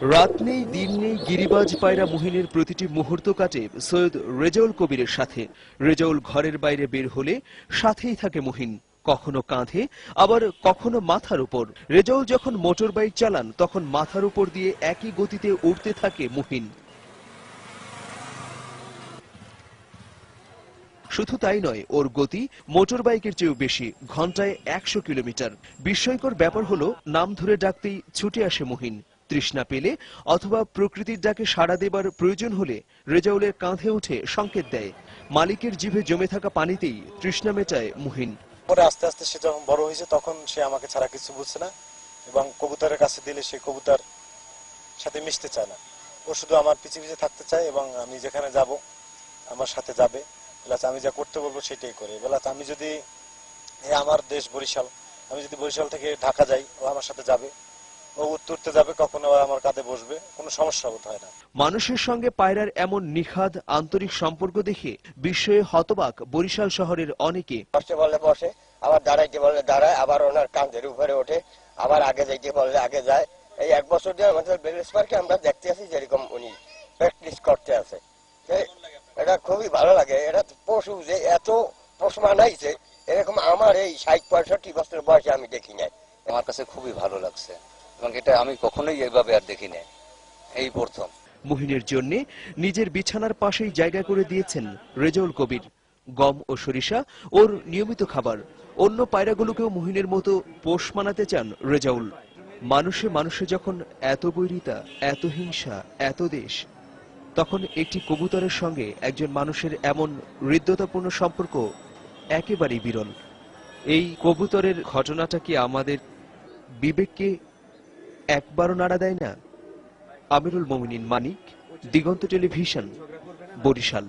রাত নেই, দিন নেই, গিরিবাজ পায়রা মুহিনের প্রতিটি মুহূর্ত কাটে সৈয়দ রেজাউল কবিরের সাথে। রেজাউল ঘরের বাইরে বের হলে সাথেই থাকে মুহিন। কখনো কাঁধে, আবার কখনো মাথার উপর। রেজাউল যখন মোটর বাইক চালান, তখন মাথার উপর দিয়ে একই গতিতে উঠতে থাকে মুহিন। শুধু তাই নয়, ওর গতি মোটর বাইকের চেয়েও বেশি, ঘন্টায় একশো কিলোমিটার। বিস্ময়কর ব্যাপার হলো, নাম ধরে ডাকতেই ছুটে আসে মুহিন। তৃষ্ণা পেলে অথবা প্রকৃতির ডাকে সাড়া দেবার প্রয়োজন হলে রেজাউলের কাঁধে উঠে সংকেত দেয়। মালিকের জিভে জমে থাকা পানিতেই তৃষ্ণা মেটায় মুহিন। পরে আস্তে আস্তে সে যখন বড় হয়েছে তখন সে আমাকে ছাড়া কিছু বুঝছে না এবং কবুতরের কাছে দিলে সে কবুতর সাথে মিশতে চায় না। ও শুধু আমার পিছে পিছে থাকতে চায় এবং আমি যেখানে যাব, আমার সাথে যাবে। প্লাস আমি যা করতে বলব সেটাই করে। প্লাস আমি যদি আমার দেশ বরিশাল, আমি যদি বরিশাল থেকে ঢাকা যাই, ও আমার সাথে যাবে। ও উত্তরতে যাবে কখনো আমার কাঁধে বসবে কোনো সমস্যা বোধ হয় না। মানুষের সঙ্গে পায়রার এমন নিখাদ আন্তরিক সম্পর্ক দেখে বিস্ময়ে হতবাক বরিশাল শহরের অনেকে। বসতে বললে বসে আবার দাঁড়াইতে বললে দাঁড়ায় আবার ওনার কাঁধের উপরে ওঠে আবার আগে যাইতে বললে আগে যায়। এই এক বছর ধরে আমাদের বেলেস পার্কে আমরা দেখতে আছি যেরকম উনি প্র্যাকটিস করতে আছে এটা খুবই ভালো লাগে এটা পশু যে এত পশু মানাইছে এরকম আমার এই ষাট পঁয়ষট্টি বছর বয়সে আমি দেখি নাই। আমার কাছে খুবই ভালো লাগছে। এবং এটা আমি কখনোই এইভাবে আর দেখি নাই। এই প্রথম। মুহিনের জন্য নিজের বিছানার পাশেই জায়গা করে দিয়েছেন রেজাউল কবির। গম ও সরিষা ওর নিয়মিত খাবার। অন্য পায়রাগুলোকেও মুহিনের মতো পোষ মানাতে চান রেজাউল। মানুষে মানুষে যখন এত বৈরিতা, এত হিংসা, এত দেশ, তখন একটি কবুতরের সঙ্গে একজন মানুষের এমন হৃদ্যতাপূর্ণ সম্পর্ক একেবারেই বিরল। এই কবুতরের ঘটনাটা কি আমাদের বিবেককে একবারও নাড়া দেয় না। আমিরুল মমিনিন মানিক দিগন্ত টেলিভিশন বরিশাল।